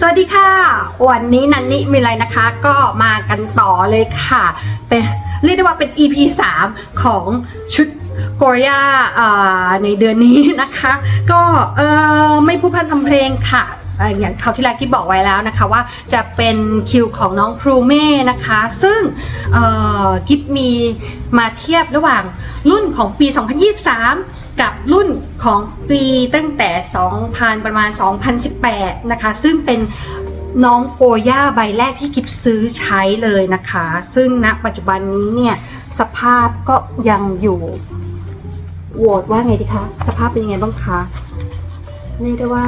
สวัสดีค่ะ วันนี้นันนิมีอะไรนะคะ ก็มากันต่อเลยค่ะเป็นเรียกได้ว่าเป็น EP 3 ของชุดโกริยาอ่าในเดือนนี้นะคะ ก็เออไม่พูดพร่ำทำเพลงค่ะอย่างเขาที่แล้วกิ๊บบอกไว้แล้วนะคะว่าจะเป็นคิวของน้องครูเม่นะคะ ซึ่งกิ๊บมีมาเทียบระหว่างรุ่นของปี 2023 กับรุ่นของปีตั้งแต่ 2000 ประมาณ 2018 นะคะ ซึ่งเป็นน้องโกย่าใบแรกที่กิบซื้อใช้เลยนะคะ ซึ่งณปัจจุบันนี้เนี่ย สภาพก็ยังอยู่โหวตว่าไงดีคะ สภาพเป็นยังไงบ้างคะเรียกได้ว่า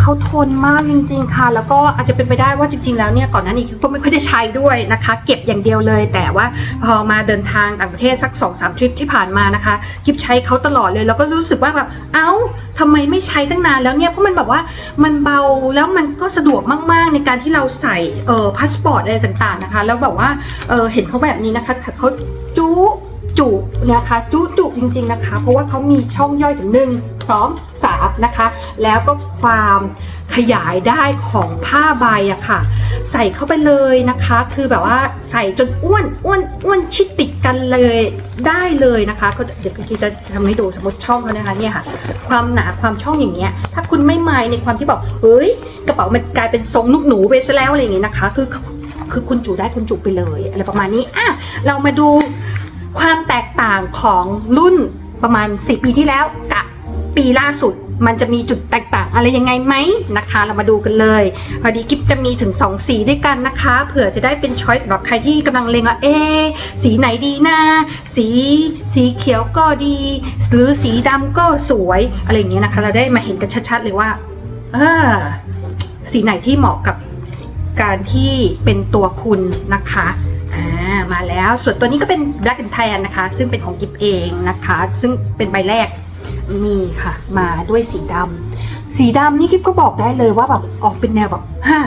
เขาทนมากจริง ๆ ค่ะ แล้วก็อาจจะเป็นไปได้ว่าจริง ๆ แล้วเนี่ยก่อนหน้านี้ก็ไม่ค่อยได้ใช้ด้วยนะคะ เก็บอย่างเดียวเลย แต่ว่าพอมาเดินทางต่างประเทศสัก2อสามทริปที่ผ่านมานะคะกิฟใช้เขาตลอดเลยแล้วก็รู้สึกว่าแบบเอ้าทำไมไม่ใช้ตั้งนานแล้วเนี่ยเพราะมันแบบว่ามันเบาแล้วมันก็สะดวกมากๆ ในการที่เราใส่เออพาสปอร์ตอะไรต่างๆนะคะ แล้วแบบว่าเออเห็นเขาแบบนี้นะคะเขาจู๊จุนะคะจุจุจริง ๆนะคะ เพราะว่าเขามีช่องย่อยถึง1 2 3นะคะ แล้วก็ความขยายได้ของผ้าใบอะค่ะ ใส่เข้าไปเลยนะคะ คือแบบว่าใส่จนอ้วนอ้วนอ้วนชิดติดกันเลยได้เลยนะคะ ก็เดี๋ยวพี่จะทำให้ดูสมมติช่องเขานะคะเนี่ยค่ะ ความหนาความช่องอย่างเงี้ย ถ้าคุณไม่ไมายในความที่บอกเฮ้ย กระเป๋ามันกลายเป็นทรงลูกหนูไปซะแล้วอะไรอย่างเงี้ยนะคะ คือคือคุณจุได้คุณจุไปเลยอะไรประมาณนี้อะเรามาดูความแตกต่างของรุ่นประมาณ 10 ปีที่แล้ว ปีล่าสุดมันจะมีจุดแตกต่างอะไรยังไงไหมนะคะ เรามาดูกันเลย พอดีกิฟจะมีถึง 2 สีด้วยกันนะคะ เผื่อจะได้เป็นช้อยสำหรับใครที่กำลังเลงว่าเอสีไหนดีนะสีสีเขียวก็ดี หรือสีดำก็สวยอะไรอย่างเงี้ยนะคะ เราได้มาเห็นกันชัดๆเลยว่าเออสีไหนที่เหมาะกับการที่เป็นตัวคุณนะคะอ่ามาแล้วส่วนตัวนี้ก็เป็น Black and Tan นะคะ ซึ่งเป็นของกิฟเองนะคะ ซึ่งเป็นใบแรก นี่ค่ะ มาด้วยสีดำสีดำนี่กิฟก็บอกได้เลยว่าแบบออกเป็นแนวแบบฮ่า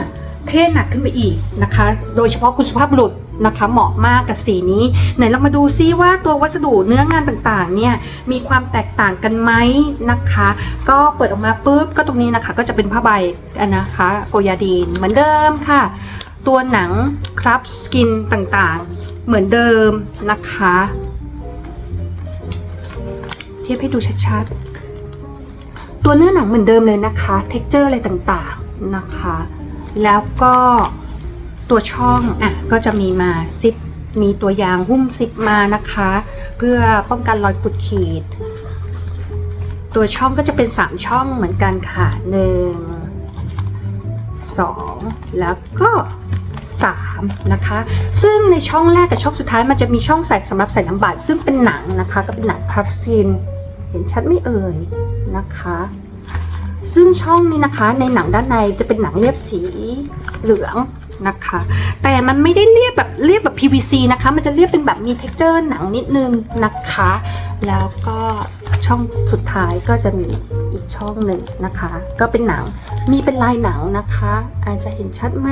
เท่หนักขึ้นไปอีกนะคะ โดยเฉพาะคุณสุภาพบุรุษนะคะเหมาะมากกับสีนี้ไหนเรามาดูซิว่าตัววัสดุเนื้องานต่างๆเนี่ยมีความแตกต่างกันไหมนะคะ ก็เปิดออกมาปุ๊บก็ตรงนี้นะคะ ก็จะเป็นผ้าใบนนะคะโกยาดีนเหมือนเดิมค่ะ ตัวหนังครับสกินต่างๆ เหมือนเดิมนะคะ เทียบให้ดูชัดๆ ตัวเนื้อหนังเหมือนเดิมเลยนะคะ เท็กเจอร์อะไรต่างๆนะคะ แล้วก็ตัวช่องอะก็จะมีมาซิปมีตัวยางหุ้มซิปมานะคะ เพื่อป้องกันรอยกุดขีด ตัวช่องก็จะเป็น 3 ช่องเหมือนกันค่ะหนึ่ง2แล้วก็3นะคะ ซึ่งในช่องแรกกับช่องสุดท้ายมันจะมีช่องใส่สำหรับใส่น้ำบาดซึ่งเป็นหนังนะคะ ก็เป็นหนังคาร์ซีน เห็นชัดไม่เอ่ยนะคะ ซึ่งช่องนี้นะคะในหนังด้านในจะเป็นหนังเรียบสีเหลืองนะคะ แต่มันไม่ได้เรียบแบบเรียบแบบ PVC นะคะ มันจะเรียบเป็นแบบมี t e x t อร์หนังนิดนึงนะคะ แล้วก็ช่องสุดท้ายก็จะมีอีกช่องหนึ่งนะคะ ก็เป็นหนังมีเป็นลายหนังนะคะ อาจจะเห็นชัดไหม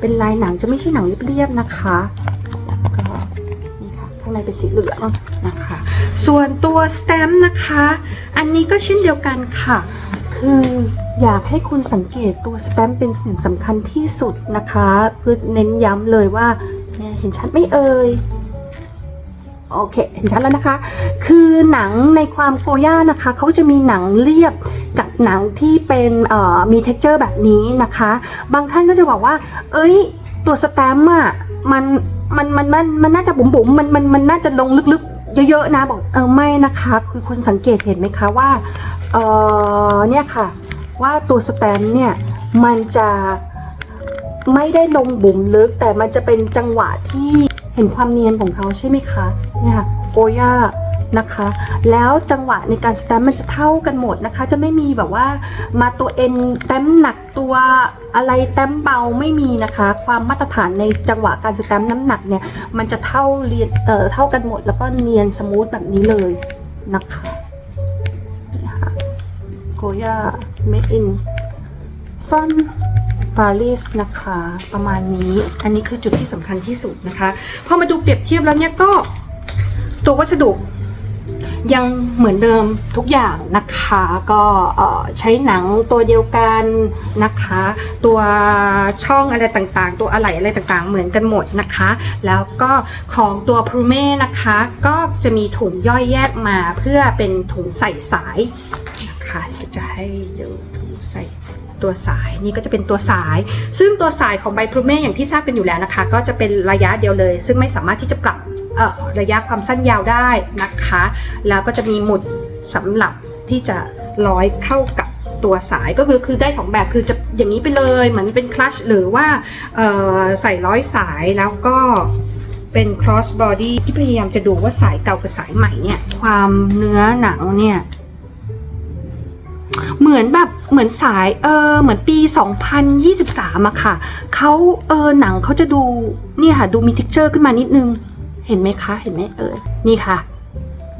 เป็นลายหนังจะไม่ใช่หนังเรียบๆนะคะแล้วก็นี่ค่ะข้างในเป็นสีเหลืองนะคะ ส่วนตัวสแตมป์นะคะ อันนี้ก็เช่นเดียวกันค่ะ คืออยากให้คุณสังเกตตัวสแตมป์เป็นสิ่งสำคัญที่สุดนะคะเพื่อเน้นย้ำเลยว่าเนี่ยเห็นชัดไม่เอ่ยโอเค เห็นชัดแล้วนะคะ คือหนังในความโกย่านะคะ เขาจะมีหนังเรียบกับหนังที่เป็นเอ่อมี t e x t อร์แบบนี้นะคะ บางท่านก็จะบอกว่า เอ้ย ตัวสแตมป์อะ มัน มัน มัน มัน มันน่าจะบุ๋มบุ๋มมัน มัน มันน่าจะลงลึกๆ เยอะๆนะบอกเออไม่นะคะ คือคุณสังเกตเห็นไหมคะว่าเออเนี่ยค่ะ ว่าตัวสแตมเนี่ยมันจะไม่ได้ลงบุ๋มลึก แต่มันจะเป็นจังหวะที่เห็นความเนียนของเขาใช่ไหมคะเนี่ยค่ะโกย่านะคะ แล้วจังหวะในการสแตมมันจะเท่ากันหมดนะคะ จะไม่มีแบบว่ามาตัวเอ็นแต้มหนัก ตัวอะไรแต้มเบาไม่มีนะคะ ความมาตรฐานในจังหวะการสแตมน้ำหนักเนี่ยมันจะเท่าเรียนเอ่อเท่ากันหมดแล้วก็เนียนสมูทแบบนี้เลยนะคะนี่ค่ะโกย่า made in from Paris นะคะประมาณนี้อันนี้คือจุดที่สำคัญที่สุดนะคะพอมาดูเปรียบเทียบแล้วเนี่ยก็ตัววัสดุ ยังเหมือนเดิมทุกอย่างนะคะก็ใช้หนังตัวเดียวกันนะคะ ตัวช่องอะไรต่างๆ ตัวอะไหล่อะไรต่างๆ เหมือนกันหมดนะคะ แล้วก็ของตัวพรูเม่นะคะ ก็จะมีถุงย่อยแยกมาเพื่อเป็นถุงใส่สายนะคะจะให้ดูถุงใส่ตัวสายนี่ก็จะเป็นตัวสาย ซึ่งตัวสายของใบพรูเม่อย่างที่ทราบกันอยู่แล้วนะคะ ก็จะเป็นระยะเดียวเลย ซึ่งไม่สามารถที่จะปรับ ระยะความสั้นยาวได้นะคะ แล้วก็จะมีหมุดสำหรับที่จะร้อยเข้ากับตัวสายก็คือคือได้สองแบบคือจะอย่างนี้ไปเลยเหมือนเป็นคลัชหรือว่าใส่ร้อยสายแล้วก็เป็น cross body ที่พยายามจะดูว่าสายเก่ากับสายใหม่เนี่ย ความเนื้อหนังเนี่ย เหมือนแบบเหมือนสายเออเหมือนปี 2023อะค่ะเขาเออหนังเขาจะดูเนี่ยค่ะดูมี t e x t อร์ขึ้นมานิดนึง เห็นไหมคะ เห็นไหมเออ นี่ค่ะ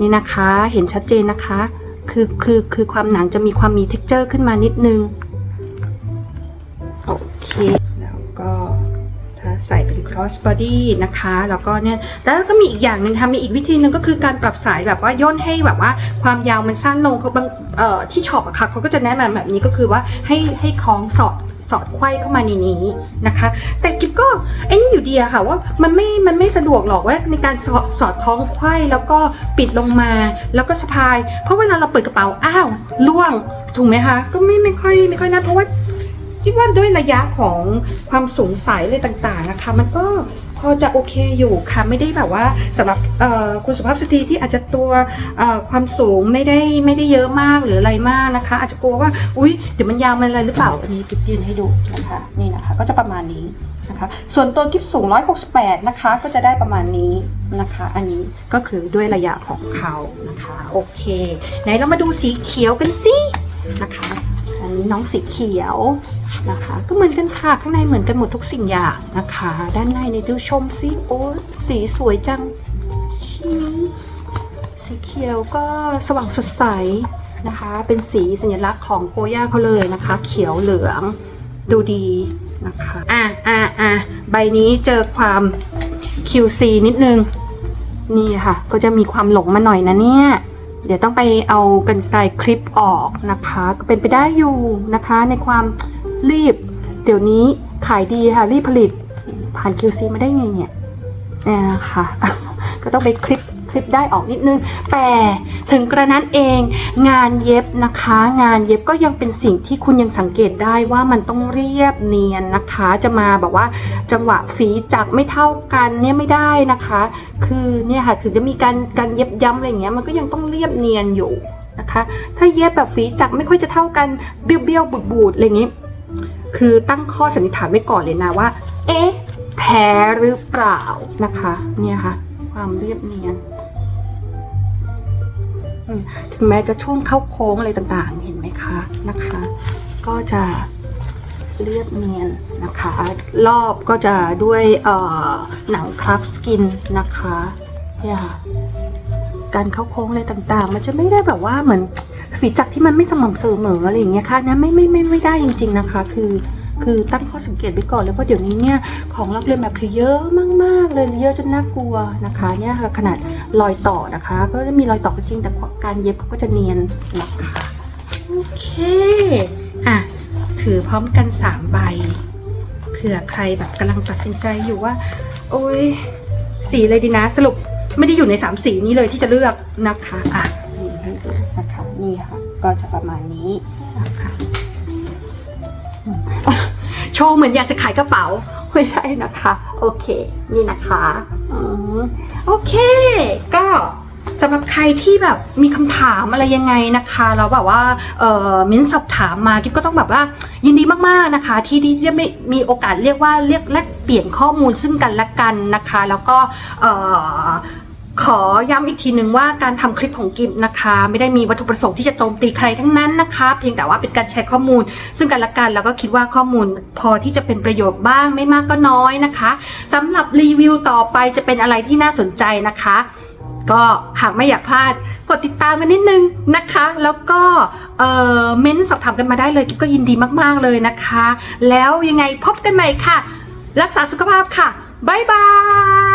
นี่นะคะ เห็นชัดเจนนะคะ คือคือคือความหนังจะมีความมี t e x t อร์ขึ้นมานิดนึง โอเค แล้วก็ถ้าใส่เป็น cross body นะคะ แล้วก็เนี่ยแต่แล้วก็มีอีกอย่างหนึ่งค่ะ มีอีกวิธีหนึ่งก็คือการปรับสายแบบว่าย่นให้แบบว่าความยาวมันสั้นลงเขาบางเอ่อที่ช็อปอะค่ะเขาก็จะแนะนำแบบนี้ก็คือว่าให้ให้คล้องสอด สอดไขว้เข้ามาในนี้นะคะ แต่กิบก็ไอ้นี่อยู่ดีอะค่ะว่ามันไม่มันไม่สะดวกหรอกว่าในการสอดสอดคล้องไขว้แล้วก็ปิดลงมาแล้วก็สะพาย เพราะเวลาเราเปิดกระเป๋าอ้าวล่วงถูกไหมคะก็ไม่ไม่ค่อยไม่ค่อยน่าเพราะว่าคิดว่าด้วยระยะของความสูงสายอะไรต่างๆนะคะ มันก็ พอจะโอเคอยู่ค่ะไม่ได้แบบว่าสำหรับคุณสุภาพสตรีที่อาจจะตัวความสูงไม่ได้ไม่ได้เยอะมากหรืออะไรมากนะคะ อาจจะกลัวว่าอุ้ยเดี๋ยวมันยาวมันอะไรหรือเปล่าอันนี้กิบยืนให้ดูนะคะนี่นะคะก็จะประมาณนี้นะคะ ส่วนตัวกิบสูง 168 นะคะ ก็จะได้ประมาณนี้นะคะ อันนี้ก็คือด้วยระยะของเขานะคะโอเคไหนเรามาดูสีเขียวกันสินะคะ อันนี้น้องสีเขียว นะคะ ก็เหมือนกันค่ะข้างในเหมือนกันหมดทุกสิ่งอย่างนะคะ ด้านในในดูชมสิโอ้สีสวยจังชีสีเขียวก็สว่างสดใสนะคะ เป็นสีสัญลักษณ์ของโกย่าเขาเลยนะคะ เขียวเหลืองดูดีนะคะอะอะอะใบนี้เจอความ QC นิดนึง นี่ค่ะ ก็จะมีความหลงมาหน่อยนะเนี่ย เดี๋ยวต้องไปเอากันไกลคลิปออกนะคะ ก็เป็นไปได้อยู่นะคะในความ รีบ เดี๋ยวนี้ขายดีค่ะ รีบผลิต ผ่าน QC มาได้ไงเนี่ยเนี่ยนะคะก็ต้องไปคลิปคลิปได้ออกนิดนึง แต่ถึงกระนั้นเองงานเย็บนะคะ งานเย็บก็ยังเป็นสิ่งที่คุณยังสังเกตได้ว่ามันต้องเรียบเนียนนะคะ จะมาแบบว่าจังหวะฝีจักรไม่เท่ากันเนี่ยไม่ได้นะคะ คือเนี่ยค่ะถึงจะมีการการเย็บย้ำอะไรเงี้ยมันก็ยังต้องเรียบเนียนอยู่นะคะ ถ้าเย็บแบบฝีจักรไม่ค่อยจะเท่ากันเบี้ยวๆบูดๆอะไรอย่างงี้ คือตั้งข้อสันนิษฐานไว้ก่อนเลยนะว่า เอ๊ะ แท้หรือเปล่านะคะ เนี่ยค่ะ ความเรียบเนียนถึงแม้จะช่วงเข้าโค้งอะไรต่างๆ เห็นไหมคะนะคะ ก็จะเรียบเนียนนะคะ รอบก็จะด้วยหนังคราฟสกินนะคะเนี่ยค่ะการเข้าโค้งอะไรต่างๆ มันจะไม่ได้แบบว่าเหมือน ฝีจักรที่มันไม่สม่ำเสมออะไรอย่างเงี้ยค่ะนะไม่ไม่ไม่ไม่ได้จริง ๆนะคะ คือคือตั้งข้อสังเกตไว้ก่อนเลยเพราะเดี๋ยวนี้เนี่ยของลอกเลียนแบบคือเยอะมากๆเลยเยอะจนน่ากลัวนะคะเนี่ยค่ะขนาดรอยต่อนะคะ ก็จะมีรอยต่อก็จริงแต่การเย็บเขาก็จะเนียนนะคะโอเคอะถือพร้อมกันสามใบเผื่อใครแบบกำลังตัดสินใจอยู่ว่า โอ้ยสีอะไรดีนะ สรุปไม่ได้อยู่ในสามสีนี้เลยที่จะเลือกนะคะอะ คะนี่ค่ะ ก็จะประมาณนี้นะคะอืมอะโชว์เหมือนอยากจะขายกระเป๋าไม่ใช่นะคะ โอเค นี่นะคะอโอเค ก็สำหรับใครที่แบบมีคำถามอะไรยังไงนะคะแล้วแบบว่าเออมิ้นสอบถามมากิ๊บก็ต้องแบบว่ายินดีมากๆนะคะ ที่ที่ไม่มีโอกาสเรียกว่าเรียกแลกเปลี่ยนข้อมูลซึ่งกันและกันนะคะ แล้วก็เออ ขอย้ำอีกทีหนึ่งว่าการทำคลิปของกิมนะคะ ไม่ได้มีวัตถุประสงค์ที่จะโจมตีใครทั้งนั้นนะคะ เพียงแต่ว่าเป็นการแชร์ข้อมูล ซึ่งกันและกันแล้วก็คิดว่าข้อมูลพอที่จะเป็นประโยชน์บ้างไม่มากก็น้อยนะคะสำหรับรีวิวต่อไปจะเป็นอะไรที่น่าสนใจนะคะ ก็หากไม่อยากพลาดกดติดตามกันนิดนึงนะคะ แล้วก็เอ่อเม้นสอบถามกันมาได้เลยกิ๊ก็ยินดีมากๆเลยนะคะ แล้วยังไงพบกันใหม่ค่ะ รักษาสุขภาพค่ะบ๊ายบาย